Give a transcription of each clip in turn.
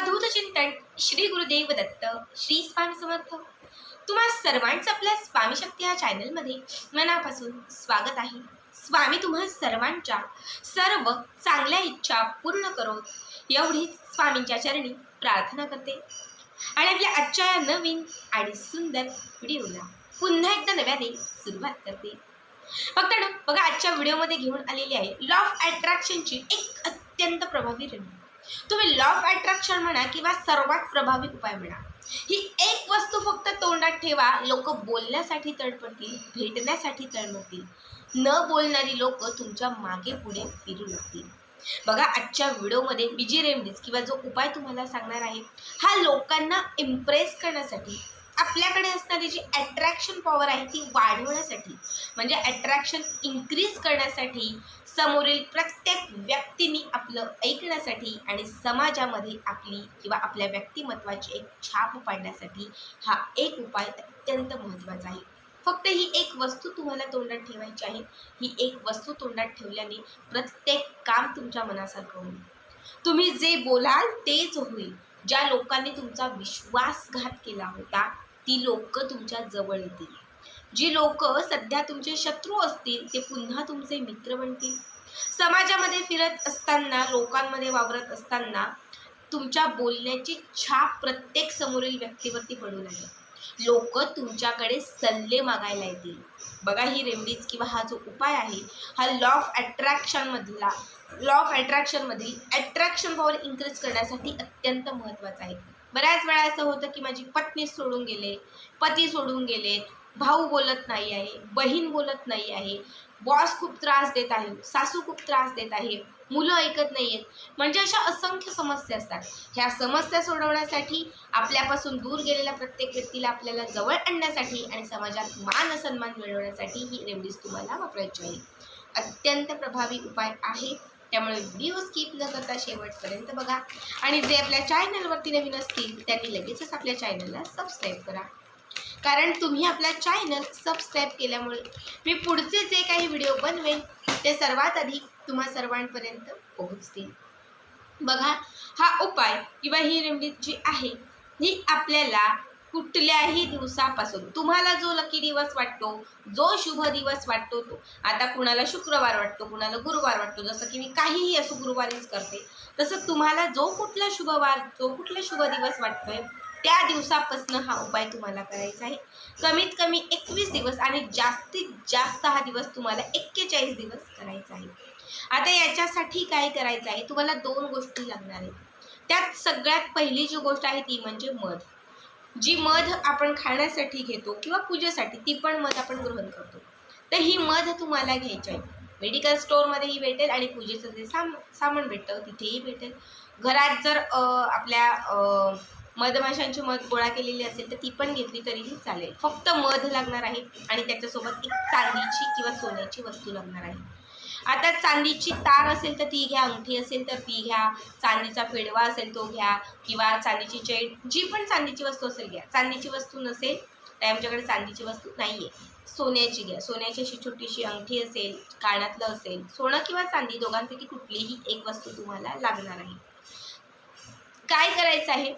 अवधूत चिंतन श्री गुरुदेव दत्त श्री स्वामी समर्थ. तुम्हा सर्वांचं आपल्या स्वामी शक्ती या चॅनलमध्ये मनापासून स्वागत आहे. स्वामी तुम्हा सर्वांच्या सर्व चांगल्या इच्छा पूर्ण करो एवढीच स्वामींच्या चरणी प्रार्थना करते. आणि आपल्या आजच्या या नवीन आणि सुंदर व्हिडिओला पुन्हा एकदा नव्याने सुरुवात करते. फक्त ना बघा आजच्या व्हिडिओमध्ये घेऊन आलेली आहे लॉ ऑफ अट्रॅक्शनची एक अत्यंत प्रभावी रणनीती. तुम्ही लॉ ऑफ अट्रॅक्शन म्हणा किंवा सर्वात प्रभावी उपाय म्हणा. ही एक वस्तू फक्त तोंडात ठेवा लोक बोलण्यासाठी तडपडतील भेटण्यासाठी तळमळतील न बोलणारी लोक तुमच्या मागे पुढे फिरू लागतील. बघा आजच्या व्हिडिओमध्ये मी जी रेमडीज किंवा जो उपाय तुम्हाला सांगणार आहे हा लोकांना इम्प्रेस करण्यासाठी आपल्याकडे असणारी जी अट्रॅक्शन पॉवर आहे ती वाढवण्यासाठी म्हणजे अट्रॅक्शन इन्क्रीज करण्यासाठी समोरील प्रत्येक व्यक्तीने आपलं ऐकण्यासाठी आणि समाजामध्ये आपली किंवा आपल्या व्यक्तिमत्वाची एक छाप पाडण्यासाठी हा एक उपाय अत्यंत महत्त्वाचा आहे. फक्त ही एक वस्तू तुम्हाला तोंडात ठेवायची आहे ही एक वस्तू तोंडात ठेवल्याने प्रत्येक काम तुमच्या मनासारखं होईल. तुम्ही जे बोलाल तेच होईल. ज्या लोकांनी तुमचा विश्वासघात केला होता ती लोक तुमच्या जवळ येतील. जी लोक सध्या तुमचे शत्रू असतील ते पुन्हा तुमचे मित्र बनतील. समाजामध्ये फिरत असताना लोकांमध्ये वावरत असताना तुमच्या बोलण्याची छाप प्रत्येक समोरील व्यक्तीवरती पडू लागेल लोक तुमच्याकडे सल्ले मागायला येतील. बघा ही रेमडीज किंवा हा जो उपाय आहे हा लॉ ऑफ अट्रॅक्शनमधला लॉ ऑफ अट्रॅक्शनमधील अट्रॅक्शन पॉवर इन्क्रीज करण्यासाठी अत्यंत महत्त्वाचा आहे. बऱ्याच वेळा असं होतं की माझी पत्नी सोडून गेले पती सोडून गेलेत भाऊ बोलत नाही आहे बहीण बोलत नाही आहे बॉस खूप त्रास देत आहे सासू खूप त्रास देत आहे मुलं ऐकत नाही आहेत. म्हणजे अशा असंख्य समस्या असतात. ह्या समस्या सोडवण्यासाठी आपल्यापासून दूर गेलेल्या प्रत्येक व्यक्तीला आपल्याला जवळ आणण्यासाठी आणि समाजात मान सन्मान मिळवण्यासाठी ही रेमडीज तुम्हाला वापरायची आहे अत्यंत प्रभावी उपाय आहे त्यामुळे व्हिडिओ स्किप न करता शेवटपर्यंत बघा. आणि जे आपल्या चॅनलवरती नवीन असतील त्यांनी लगेचच आपल्या चॅनलला सबस्क्राईब करा. कारण तुम्ही आपला चॅनल सबस्क्राईब केल्यामुळे मी पुढचे जे काही व्हिडिओ बनवेन ते सर्वात आधी तुम्हा सर्वांपर्यंत पोहोचतील. बघा हा उपाय किंवा ही रेमडी जी आहे ही आपल्याला कुठल्याही दिवसापासून. तुम्हाला जो लकी दिवस वाटतो जो शुभ दिवस वाटतो तो. आता कुणाला शुक्रवार वाटतो कुणाला गुरुवार वाटतो जसं की मी काहीही असो गुरुवारीच करते तसं तुम्हाला जो कुठला शुभवार जो कुठला शुभ दिवस वाटतोय त्या दिवसापासून हा उपाय तुम्हाला करायचा आहे. कमीत कमी एकवीस दिवस आणि जास्तीत जास्त हा दिवस तुम्हाला एक्केचाळीस दिवस करायचा आहे. आता याच्यासाठी काय करायचं आहे? तुम्हाला दोन गोष्टी लागणार आहेत. त्यात सगळ्यात पहिली जी गोष्ट आहे ती म्हणजे मध. जी मध आपण खाण्यासाठी घेतो किंवा पूजेसाठी ती पण मध आपण ग्रहण करतो. तर ही मध तुम्हाला घ्यायची आहे. मेडिकल स्टोअरमध्येही भेटेल आणि पूजेचं जे साम सामान भेटतं तिथेही भेटेल. घरात जर आपल्या मधमाशांची मध गोळा केलेली असेल तर ती पण घेतली तरीही चालेल. फक्त मध लागणार आहे आणि त्याच्यासोबत एक चांदीची किंवा सोन्याची वस्तू लागणार आहे. आता चांदीची तार असेल तर ती घ्या अंगठी असेल तर ती घ्या चांदीचा फेडवा असेल तो घ्या किंवा चांदीची चैन जी पण चांदीची वस्तू असेल घ्या. चांदीची वस्तू नसेल तर आमच्याकडे चांदीची वस्तू नाही आहे सोन्याची घ्या. सोन्याची अशी छोटीशी अंगठी असेल कानातलं असेल सोनं किंवा चांदी दोघांपैकी कुठलीही एक वस्तू तुम्हाला लागणार आहे. काय करायचं आहे?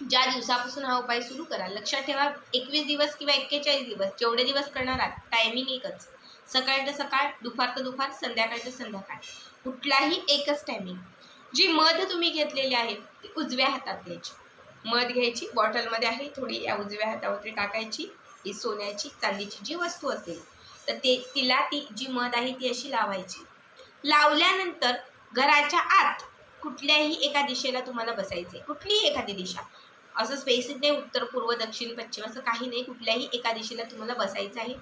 ज्या दिवसापासून हा उपाय सुरू करा लक्षात ठेवा एकवीस दिवस किंवा एक्केचाळीस दिवस जेवढे दिवस करणार आहात टायमिंग एकच. सकाळ तर सकाळ दुपार तर दुपार संध्याकाळचं तर संध्याकाळ. कुठलाही एकच टायमिंग जी मध तुम्ही घेतलेली आहे ती उजव्या हातात घ्यायची. मध घ्यायची बॉटलमध्ये आहे थोडी या उजव्या हातावरती टाकायची ही सोन्याची चांदीची जी वस्तू असेल तर ते तिला ती जी मध आहे ती अशी लावायची. लावल्यानंतर घराच्या आत कुठल्याही एका दिशेला तुम्हाला बसायचे कुठलीही एखादी दिशा. असं स्पेसिक नाही उत्तर पूर्व दक्षिण पश्चिम असं काही नाही कुठल्याही एका दिशेला तुम्हाला बसायचं आहे.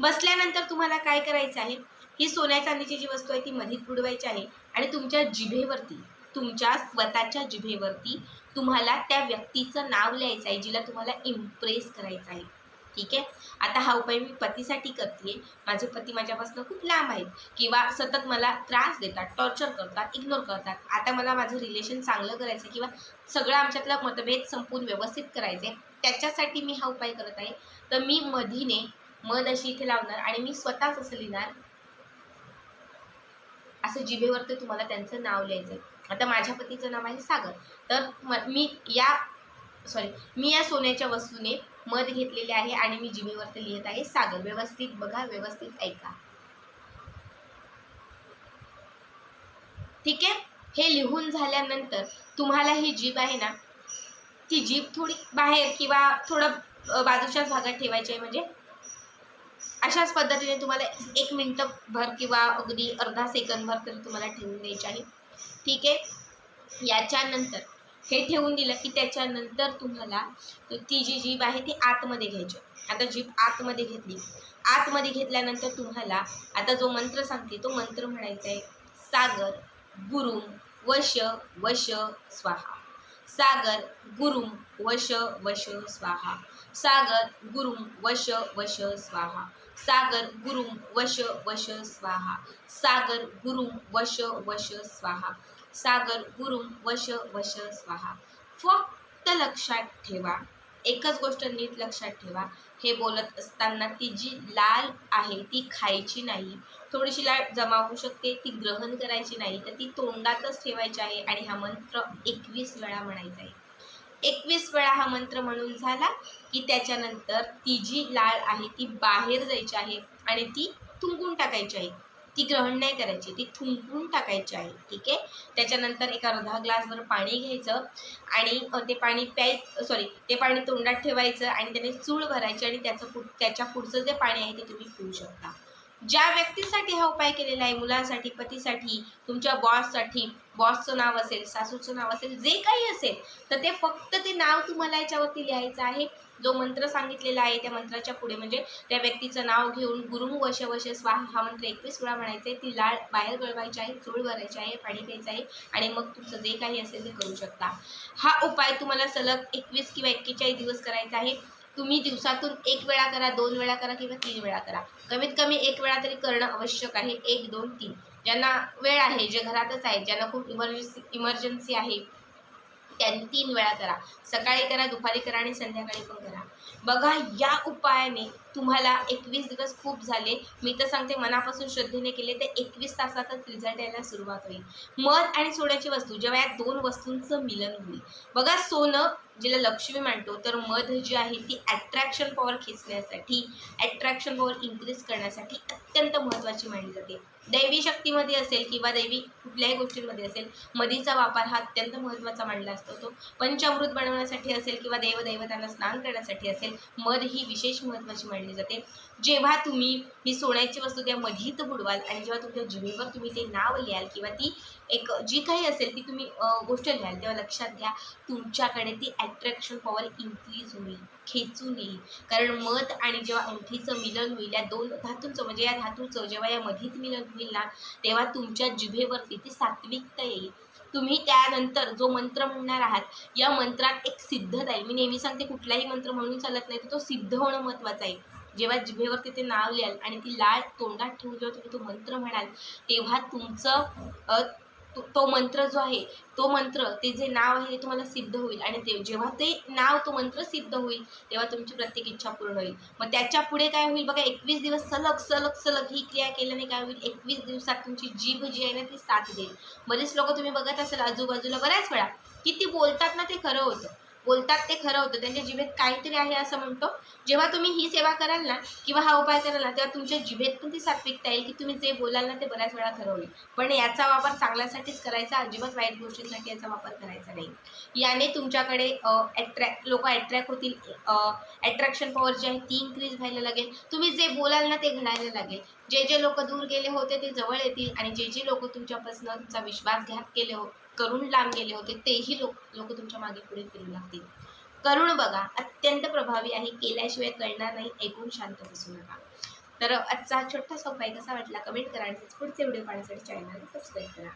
बसल्यानंतर तुम्हाला काय करायचं आहे? ही सोन्या चांदीची जी वस्तू आहे ती मधीत बुडवायची आहे आणि तुमच्या जिभेवरती तुमच्या स्वतःच्या जिभेवरती तुम्हाला त्या व्यक्तीचं नाव लिहायचं आहे जिला तुम्हाला इम्प्रेस करायचं आहे. ठीक आहे? आता हा उपाय मी पतीसाठी करते माझे पती माझ्यापासून खूप लांब आहेत. किंवा सतत मला त्रास देतात टॉर्चर करतात इग्नोर करतात. आता मला माझं रिलेशन चांगलं करायचं किंवा सगळं आमच्यातला मतभेद संपून व्यवस्थित करायचे त्याच्यासाठी मी हा उपाय करत आहे. तर मी मधीने मध अशी इथे लावणार आणि मी स्वतःच असं लिहिणार. असं जिभेवरती तुम्हाला त्यांचं नाव लिहायचं आहे आता माझ्या पतीचं नाव आहे सागर. तर मी या सॉरी मी या सोन्याच्या वस्तूने मध घेतलेले आहे आणि मी जिभेवरती लिहित आहे सागर. व्यवस्थित बघा व्यवस्थित ऐका. ठीक आहे? हे लिहून झाल्यानंतर तुम्हाला ही जीभ आहे ना ती जीभ थोडी बाहेर किंवा थोडं बाजूच्याच भागात ठेवायची आहे. म्हणजे अशाच पद्धतीने तुम्हाला एक मिनटं भर किंवा अगदी अर्धा सेकंदभर तरी तुम्हाला ठेवून द्यायचे आहे. ठीक आहे? याच्यानंतर हे ठेवून दिलं की त्याच्यानंतर तुम्हाला ती जी जीभ आहे ती आतमध्ये घ्यायची आता जीभ आतमध्ये घेतली. आतमध्ये घेतल्यानंतर तुम्हाला आता जो मंत्र सांगते तो मंत्र म्हणायचा आहे सागर गुरुम वश वश स्वाहा. सागर गुरुम वश वश स्वाहा. सागर गुरुम वश वश स्वाहा. सागर गुरुम वश वश स्वाहा। सागर गुरुम वश वश स्वाहा। सागर गुरुम वश वश स्वाहा। फक्त लक्षात ठेवा. एकच गोष्ट नीट लक्षात ठेवा. हे बोलत असताना ती जी लाल आहे ती खायची नाही. थोडीशी लाळ जमा होऊ शकते ती ग्रहण करायची नाही. तर ती तोंडातच ठेवायची आहे आणि हा मंत्र एकवीस वेळा म्हणायचा आहे. एकवीस वेळा हा मंत्र म्हणून झाला की त्याच्यानंतर ती जी लाळ आहे ती बाहेर जायची आहे आणि ती थुंकून टाकायची आहे. ती ग्रहण नाही करायची ती थुंकून टाकायची आहे. ठीक आहे? त्याच्यानंतर एक अर्धा ग्लासभर पाणी घ्यायचं आणि ते पाणी प्याय सॉरी ते पाणी तोंडात ठेवायचं आणि त्याने चूळ भरायची आणि त्याचं पुढ त्याच्या पुढचं जे पाणी आहे ते तुम्ही पिऊ शकता. ज्या व्यक्तीसाठी हा उपाय केलेला आहे मुलांसाठी पतीसाठी तुमच्या बॉससाठी बॉसचं नाव असेल सासूचं नाव असेल जे काही असेल तर ते फक्त ते नाव तुम्हाला याच्यावरती लिहायचं आहे. जो मंत्र सांगितलेला आहे त्या मंत्राच्या पुढे म्हणजे त्या व्यक्तीचं नाव घेऊन गुरुम वश वश स्वाहा हा मंत्र एकवीस वेळा म्हणायचा आहे. ती लाळ बाहेर गळवायची आहे चूळ भरायची आहे पाणी प्यायचं आहे आणि मग तुमचं जे काही असेल ते करू शकता. हा उपाय तुम्हाला सलग एकवीस किंवा एक्केचाळीस दिवस करायचा आहे. तुम्ही दिवसातून एक वेळा करा दोन वेळा करा किंवा तीन वेळा करा. कमीत कमी एक वेळा तरी करणं आवश्यक आहे. एक दोन तीन. ज्यांना वेळ आहे जे घरातच आहेत ज्यांना खूप इमर्जन्सी इमर्जन्सी आहे त्यांनी तीन वेळा करा. सकाळी करा दुपारी करा आणि संध्याकाळी पण करा. बघा या उपायाने तुम्हाला एकवीस दिवस खूप झाले. मी तर सांगते मनापासून श्रद्धेने केले तर एकवीस तासातच रिझल्ट यायला सुरुवात होईल. मध आणि सोन्याची वस्तू जेव्हा या दोन वस्तूंचं मिलन होईल. बघा सोनं जिला लक्ष्मी मानतो तर मध जी आहे ती ॲट्रॅक्शन पॉवर खेचण्यासाठी ॲट्रॅक्शन पॉवर इन्क्रीज करण्यासाठी अत्यंत महत्त्वाची मानली जाते. दैवी शक्तीमध्ये असेल किंवा दैवी कुठल्याही गोष्टींमध्ये असेल मधीचा वापर हा अत्यंत महत्त्वाचा मानला असतो तो पंचामृत बनवण्यासाठी असेल किंवा देवदैवतांना स्नान करण्यासाठी असेल मध ही विशेष महत्त्वाची मानली जाते. जेव्हा तुम्ही ही सोन्याची वस्तू त्या मधीत बुडवाल आणि जेव्हा तुमच्या जिभेवर तुम्ही ते नाव लिहाल किंवा ती एक जी काही असेल ती तुम्ही गोष्ट लिहाल तेव्हा लक्षात घ्या तुमच्याकडे ती ॲट्रॅक्शन पॉवर इन्क्रीज होईल खेचून येईल कारण मध आणि जेव्हा अंगठीचं मिलन होईल या दोन धातूंचं म्हणजे या धातूचं जेव्हा या मधीत मिलन होईल ना तेव्हा तुमच्या जिभेवरती ती सात्विकता येईल. तुम्ही त्यानंतर जो मंत्र म्हणणार आहात या मंत्रात एक सिद्धता आहे मी नेहमी सांगते कुठलाही मंत्र म्हणून चालत नाही तर तो सिद्ध होणं महत्त्वाचं आहे. जेव्हा जिभेवरती ते नाव लिहाल आणि ती लाळ तोंडात ठेवून जेव्हा तुम्ही तो मंत्र म्हणाल तेव्हा तुमचं तो- तो मंत्र जो आहे तो मंत्र ते जे नाव आहे ते तुम्हाला सिद्ध होईल. आणि ते जेव्हा ते नाव तो मंत्र सिद्ध होईल तेव्हा तुमची प्रत्येक इच्छा पूर्ण होईल. मग त्याच्या पुढे काय होईल बघा एकवीस दिवस सलग सलग सलग ही क्रिया केल्याने काय होईल? एकवीस दिवसात तुमची जीभ जी आहे ना ती साथ देईल. बरेच लोक तुम्ही बघत असाल आजूबाजूला बऱ्याच वेळा की ती बोलतात ना ते खरं होतं. बोलतात ते खरं होतं. त्यांच्या जिभेत काहीतरी आहे असं म्हणतो. जेव्हा तुम्ही ही सेवा कराल ना किंवा हा उपाय कराल ना तेव्हा तुमच्या जिभेत पण ती सात्विकता येईल की तुम्ही जे बोलाल ना ते बऱ्याच वेळा खरं होईल. पण याचा वापर चांगल्यासाठीच करायचा अजिबात वाईट गोष्टींसाठी याचा वापर करायचा नाही. याने तुमच्याकडे अट्रॅक्ट लोक अट्रॅक्ट होतील अट्रॅक्शन पॉवर जी आहे ती इन्क्रीज व्हायला लागेल. तुम्ही जे बोलाल ना ते घडायला लागेल. जे जे लोक दूर गेले होते ते जवळ येतील आणि जे जे लोक तुमच्यापासून तुमचा विश्वासघात केले हो करून लांब गेले होते तेही लोक लोक तुमच्या मागे पुढे फिरू लागतील. करून बघा अत्यंत प्रभावी आहे केल्याशिवाय कळणार नाही ऐकून शांत बसू नका. तर आजचा छोटासा उपाय कसा वाटला कमेंट करा आणि पुढचे व्हिडिओ पाहण्यासाठी चॅनलला सबस्क्राईब करा.